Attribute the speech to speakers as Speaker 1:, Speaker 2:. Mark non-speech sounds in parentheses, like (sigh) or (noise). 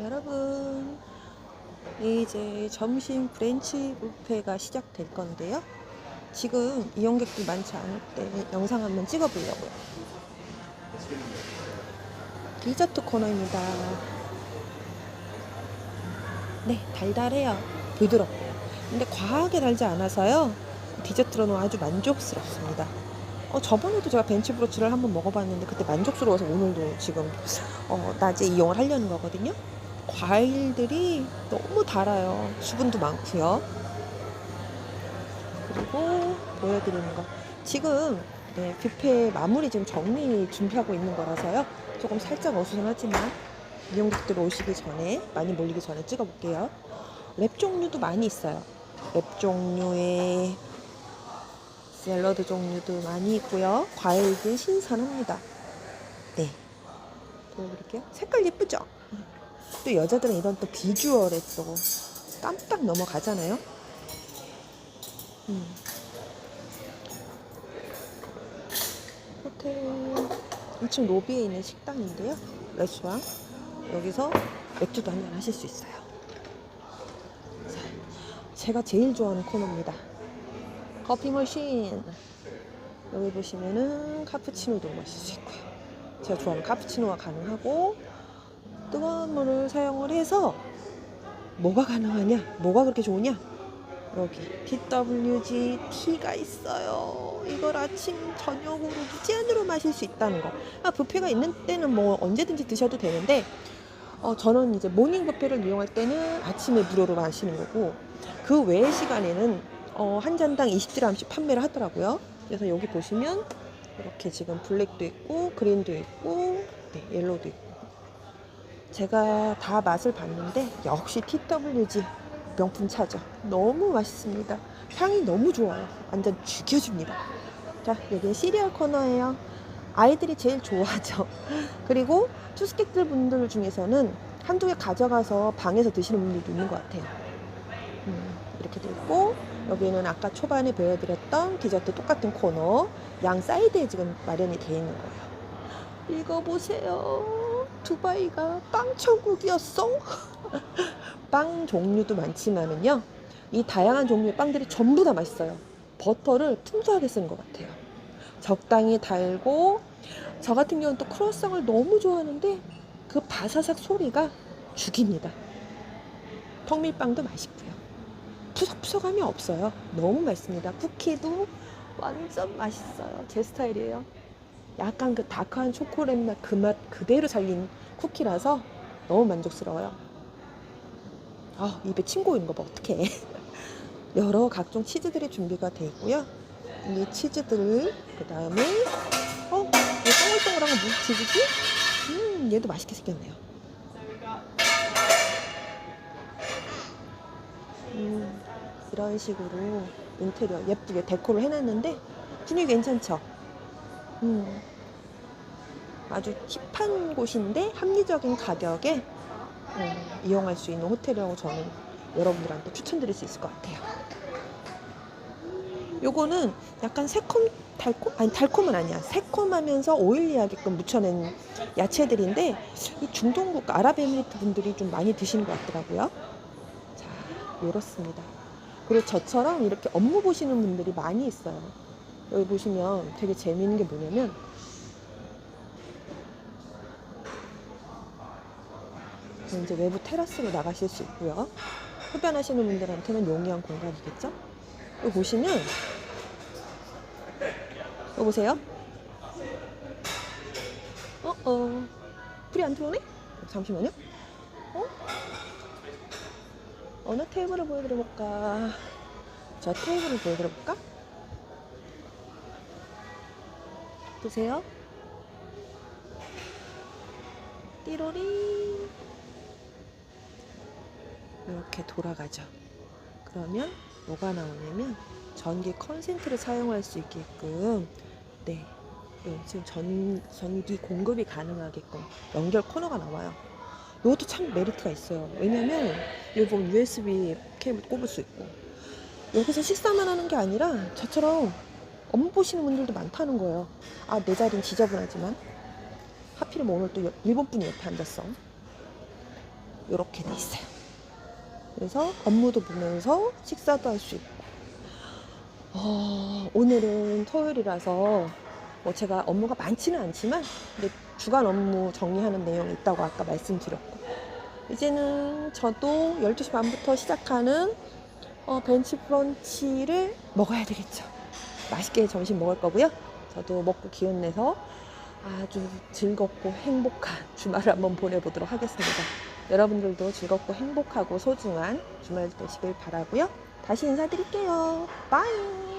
Speaker 1: 여러분 이제 점심 프렌치 뷔페가 시작될 건데요. 지금 이용객들 많지 않을 때 영상 한번 찍어 보려고요. 디저트 코너입니다. 네, 달달해요. 부드럽고. 근데 과하게 달지 않아서요. 디저트로는 아주 만족스럽습니다. 어, 저번에도 제가 벤치브로치를 한번 먹어봤는데 그때 만족스러워서 오늘도 지금 어, 낮에 이용을 하려는 거거든요. 과일들이 너무 달아요. 수분도 많고요. 그리고 보여드리는 거. 지금 네, 뷔페 마무리 지금 정리 준비하고 있는 거라서요. 조금 살짝 어수선하지만 이용객들 오시기 전에 많이 몰리기 전에 찍어볼게요. 랩 종류도 많이 있어요. 랩 종류의 샐러드 종류도 많이 있고요. 과일들 신선합니다. 네. 보여드릴게요. 색깔 예쁘죠? 또 여자들은 이런 또 비주얼에 또 깜딱 넘어가잖아요. 음. 호텔 1층 로비에 있는 식당인데요. 레스토랑. 여기서 맥주도 한잔 하실 수 있어요. 자, 제가 제일 좋아하는 코너입니다. 커피 머신. 여기 보시면은 카푸치노도 마실 수 있고요. 제가 좋아하는 카푸치노가 가능하고 뜨거운 물을 사용을 해서 뭐가 가능하냐? 뭐가 그렇게 좋으냐? 여기 PWG 티가 있어요. 이걸 아침 저녁으로 무제한으로 마실 수 있다는 거. 아, 뷔페가 있는 때는 뭐 언제든지 드셔도 되는데 어, 저는 이제 모닝 뷔페를 이용할 때는 아침에 무료로 마시는 거고 그 외의 시간에는 어, 한 잔당 20드람씩 판매를 하더라고요. 그래서 여기 보시면 이렇게 지금 블랙도 있고 그린도 있고 네, 옐로우도 있고 제가 다 맛을 봤는데 역시 TWG 명품 차죠. 너무 맛있습니다. 향이 너무 좋아요. 완전 죽여줍니다. 자, 여기 시리얼 코너예요. 아이들이 제일 좋아하죠. (laughs) 그리고 투스객들 분들 중에서는 한두 개 가져가서 방에서 드시는 분들도 있는 것 같아요. 음, 이렇게 돼 있고 여기는 아까 초반에 보여드렸던 디저트 똑같은 코너 양 사이드에 지금 마련이 되어 있는 거예요. 읽어보세요. 두바이가 빵 천국이었어. (laughs) 빵 종류도 많지만은요. 이 다양한 종류의 빵들이 전부 다 맛있어요. 버터를 풍부하게 쓰는 것 같아요. 적당히 달고 저 같은 경우는 또 크로아상을 너무 좋아하는데 그 바사삭 소리가 죽입니다. 통밀빵도 맛있고요. 푸석푸석함이 없어요. 너무 맛있습니다. 쿠키도 완전 맛있어요. 제 스타일이에요. 약간 그 다크한 초콜릿 맛 그 맛 그대로 살린 쿠키라서 너무 만족스러워요. 아 입에 침 고이는 거 봐 어떡해. (laughs) 여러 각종 치즈들이 준비가 되어 있고요. 이 치즈들 그 다음에 어? 이 동글동글한 건 무슨 치즈지? 음 얘도 맛있게 생겼네요. 음, 이런 식으로 인테리어 예쁘게 데코를 해놨는데 분위기 괜찮죠? 음, 아주 힙한 곳인데 합리적인 가격에 음, 이용할 수 있는 호텔이라고 저는 여러분들한테 추천드릴 수 있을 것 같아요. 요거는 약간 새콤 달콤 아니 달콤은 아니야 새콤하면서 오일리하게끔 묻혀낸 야채들인데 이 중동국 아랍에미리트 분들이 좀 많이 드시는 것 같더라고요. 자 이렇습니다. 그리고 저처럼 이렇게 업무 보시는 분들이 많이 있어요. 여기 보시면 되게 재미있는 게 뭐냐면 이제 외부 테라스로 나가실 수 있고요. 흡연하시는 분들한테는 용이한 공간이겠죠? 여기 보시면 여기 보세요. 어, 어. 불이 안 들어오네? 잠시만요. 어? 어느 테이블을 보여드려볼까? 저 테이블을 보여드려볼까? 보세요. 띠로리. 이렇게 돌아가죠. 그러면 뭐가 나오냐면 전기 컨센트를 사용할 수 있게끔 네, 네, 지금 전 전기 공급이 가능하게끔 연결 코너가 나와요. 이것도 참 메리트가 있어요. 왜냐면 여기 보면 USB 케이블 꼽을 수 있고 여기서 식사만 하는 게 아니라 저처럼 업무 보시는 분들도 많다는 거예요. 아 내 자리는 지저분하지만 하필이면 오늘 또 일본 분이 옆에 앉았어. 이렇게 돼 있어요. 그래서 업무도 보면서 식사도 할 수 있고. 어, 오늘은 토요일이라서 뭐 제가 업무가 많지는 않지만 근데 주간 업무 정리하는 내용이 있다고 아까 말씀드렸고 이제는 저도 12시 반부터 시작하는 어, 벤치 브런치를 먹어야 되겠죠. 맛있게 점심 먹을 거고요. 저도 먹고 기운 내서 아주 즐겁고 행복한 주말을 한번 보내보도록 하겠습니다. 여러분들도 즐겁고 행복하고 소중한 주말 되시길 바라고요. 다시 인사드릴게요. 빠이.